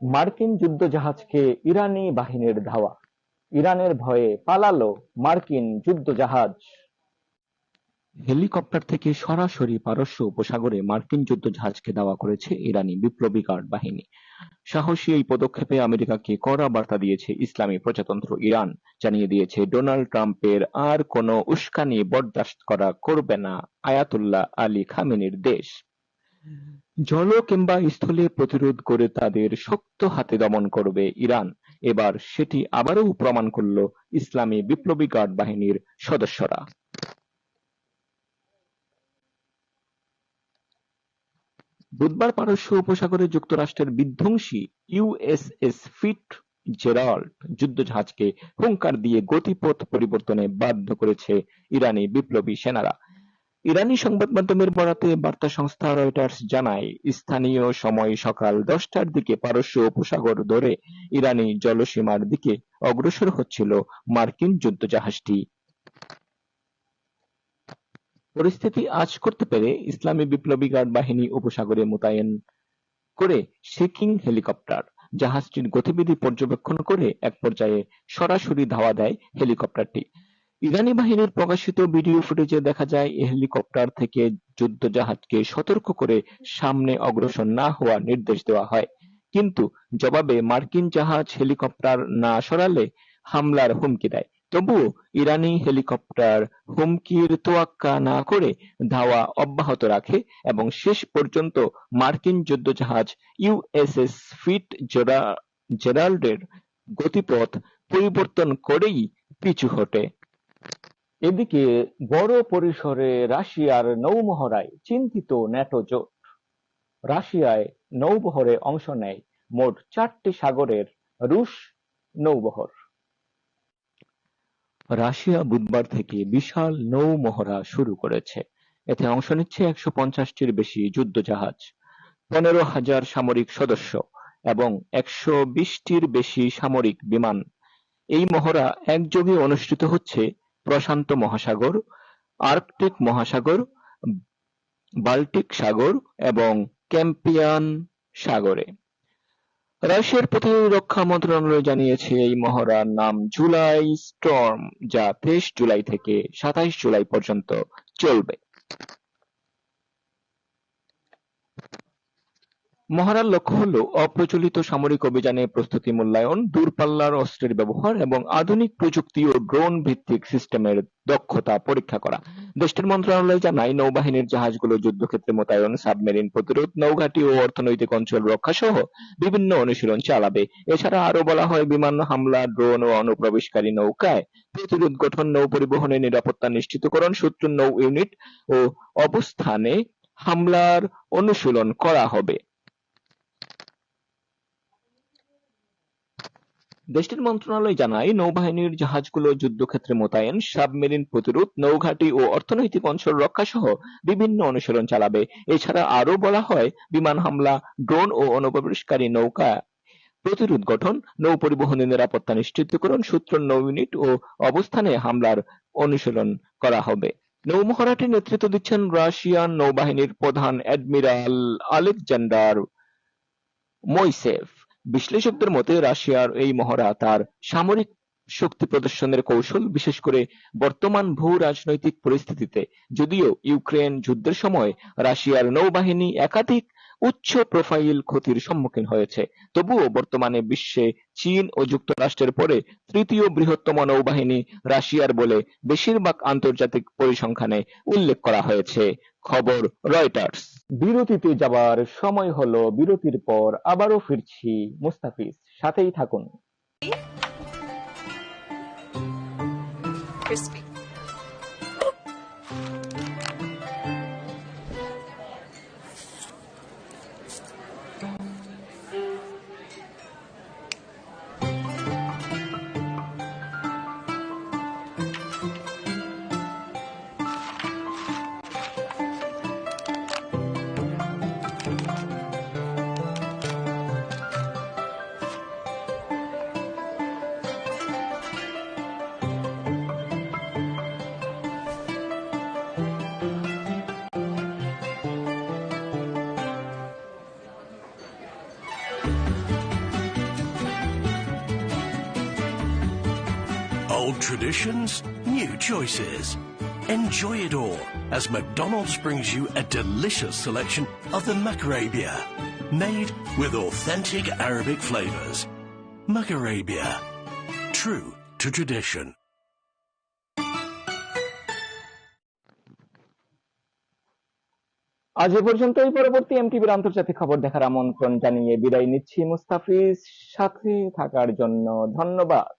মার্কিন যুদ্ধজাহাজকে ইরানি বাহিনীর ধাওয়া, ইরানের ভয়ে পালালো মার্কিন যুদ্ধজাহাজ হেলিকপ্টার থেকে সরাসরি পারস্য উপসাগরে মার্কিন যুদ্ধজাহাজকে ধাওয়া করেছে ইরানি বিপ্লবী গার্ড বাহিনী। সাহসী এই পদক্ষেপে আমেরিকাকে কড়া বার্তা দিয়েছে ইসলামী প্রজাতন্ত্র ইরান, জানিয়ে দিয়েছে ডোনাল্ড ট্রাম্পের আর কোনো উস্কানি বরদাস্ত করা করবে না আয়াতুল্লাহ আলী খামেনির দেশ। জল কিংবা স্থলে প্রতিরোধ করে তাদের শক্ত হাতে দমন করবে ইরান, এবার সেটি আবারও প্রমাণ করল ইসলামী বিপ্লবী গার্ড বাহিনীর সদস্যরা। বুধবার পারস্য উপসাগরে যুক্তরাষ্ট্রের বিধ্বংসী ইউএসএস ফিট জেরাল্ড যুদ্ধজাহাজকে হুঙ্কার দিয়ে গতিপথ পরিবর্তনে বাধ্য করেছে ইরানি বিপ্লবী সেনারা। ইরানি সংবাদ মাধ্যমের বরাতে বার্তা সংস্থা রয়টার্স জানায়, স্থানীয় সময় সকাল দশটার দিকে পারস্য উপসাগর ধরে ইরানি জলসীমার দিকে অগ্রসর হচ্ছিল মার্কিন যুদ্ধজাহাজটি। পরিস্থিতি আঁচ করতে পেরে ইসলামী বিপ্লবী গার্ড বাহিনী উপসাগরে মোতায়েন করে শেকিং হেলিকপ্টার জাহাজটির গতিবিধি পর্যবেক্ষণ করে এক পর্যায়ে সরাসরি ধাওয়া দেয় হেলিকপ্টারটি ইরানি বাহিনীর প্রকাশিত ভিডিও ফুটেজে দেখা যায় হেলিকপ্টার থেকে যুদ্ধজাহাজকে সতর্ক করে সামনে অগ্রসর না হওয়ার নির্দেশ দেওয়া হয় কিন্তু জবাবে মার্কিন জাহাজ হেলিকপ্টার না সরালে হামলার হুমকি দেয় তবুও ইরানি হেলিকপ্টার হুমকির তোয়াক্কা না করে ধাওয়া অব্যাহত রাখে এবং শেষ পর্যন্ত মার্কিন যুদ্ধজাহাজ ইউএসএস ফিট জেরাল্ডের গতিপথ পরিবর্তন করেই পিছু হটে। এদিকে বড় পরিসরে রাশিয়ার নৌমহড়ায় চিন্তিত ন্যাটো জোট। রাশিয়ায় নৌবহরে অংশ নেয় মোট চারটি সাগরের রুশ নৌবহর। রাশিয়া বুধবার থেকে বিশাল নৌ মহড়া শুরু করেছে, এতে অংশ নিচ্ছে একশো পঞ্চাশটির বেশি যুদ্ধজাহাজ, পনেরো হাজার সামরিক সদস্য এবং একশো বিশটির বেশি সামরিক বিমান। এই মহড়া একযোগে অনুষ্ঠিত হচ্ছে প্রশান্ত মহাসাগর, আর্কটিক মহাসাগর, বাল্টিক সাগর এবং ক্যাম্পিয়ান সাগরে। রাশিয়ার প্রতিরক্ষা মন্ত্রণালয় জানিয়েছে এই মহড়ার নাম জুলাই স্টর্ম যা তেইশ জুলাই থেকে সাতাশ জুলাই পর্যন্ত চলবে। মহড়ার লক্ষ্য হল অপ্রচলিত সামরিক অভিযানে প্রস্তুতি মূল্যায়ন, দূরপাল্লার অস্ত্রের ব্যবহার এবং আধুনিক প্রযুক্তি ও ড্রোন ভিত্তিক সিস্টেমের দক্ষতা পরীক্ষা করা। দেশটির মন্ত্রণালয় জানায়, নৌবাহিনীর জাহাজগুলো যুদ্ধক্ষেত্রে মোতায়েন, সাবমেরিন প্রতিরোধ, নৌঘাঁটি ও অর্থনৈতিক অঞ্চল রক্ষা সহ বিভিন্ন অনুশীলন চালাবে। এছাড়া আরও বলা হয়, বিমান হামলা, ড্রোন ও অনুপ্রবেশকারী নৌকায় প্রতিরোধ গঠন, নৌ-পরিবহনের নিরাপত্তা নিশ্চিতকরণ, শত্রু নৌ ইউনিট ও অবস্থানে হামলার অনুশীলন করা হবে। দেশটির মন্ত্রণালয় জানায়, নৌবাহিনীর জাহাজগুলো যুদ্ধক্ষেত্রে মোতায়েন, সাবমেরিন প্রতিরোধ, নৌঘাঁটি ও অর্থনৈতিক অঞ্চল রক্ষা সহ বিভিন্ন অনুশীলন চালাবে। এছাড়া আরও বলা হয়, বিমান হামলা, ড্রোন ও অনুপ্রবেশকারী নৌকা প্রতিরোধ গঠন, নৌ-পরিবহনের নিরাপত্তা নিশ্চিতকরণ, সূত্র নৌ ইউনিট ও অবস্থানে হামলার অনুশীলন করা হবে। নৌমহড়াটির নেতৃত্ব দিচ্ছেন রাশিয়ান নৌবাহিনীর প্রধান অ্যাডমিরাল আলেকজান্ডার মোইসেভ। বিশ্লেষকদের মতে রাশিয়ার এই মহড়া তার সামরিক শক্তি প্রদর্শনের কৌশল, বিশেষ করে বর্তমান ভূ-রাজনৈতিক পরিস্থিতিতে। যদিও ইউক্রেন যুদ্ধের সময় রাশিয়ার নৌবাহিনী একাধিক উচ্চ-প্রোফাইল ক্ষতির সম্মুখীন হয়েছে, তবুও বর্তমানে বিশ্বে চীন ও যুক্তরাষ্ট্রের পরে তৃতীয় বৃহত্তম নৌবাহিনী রাশিয়ার বলে বেশিরভাগ আন্তর্জাতিক পরিসংখ্যানে উল্লেখ করা হয়েছে। খবর রয়টার্স। বিরতিতে যাবার সময় হলো বিরতির পর আবারও ফিরছি মুস্তাফিজ সাথেই থাকুন crispy. Old traditions, new choices. Enjoy it all as McDonald's brings you a delicious selection of the Macarabia, made with authentic Arabic flavors. Macarabia, true to tradition. আজ এ পর্যন্তই পরবর্তী এমটিভির আন্তর্জাতিক খবর দেখার আমন্ত্রণ জানিয়ে বিদায় নিচ্ছি মুস্তাফিজ সাথে থাকার জন্য ধন্যবাদ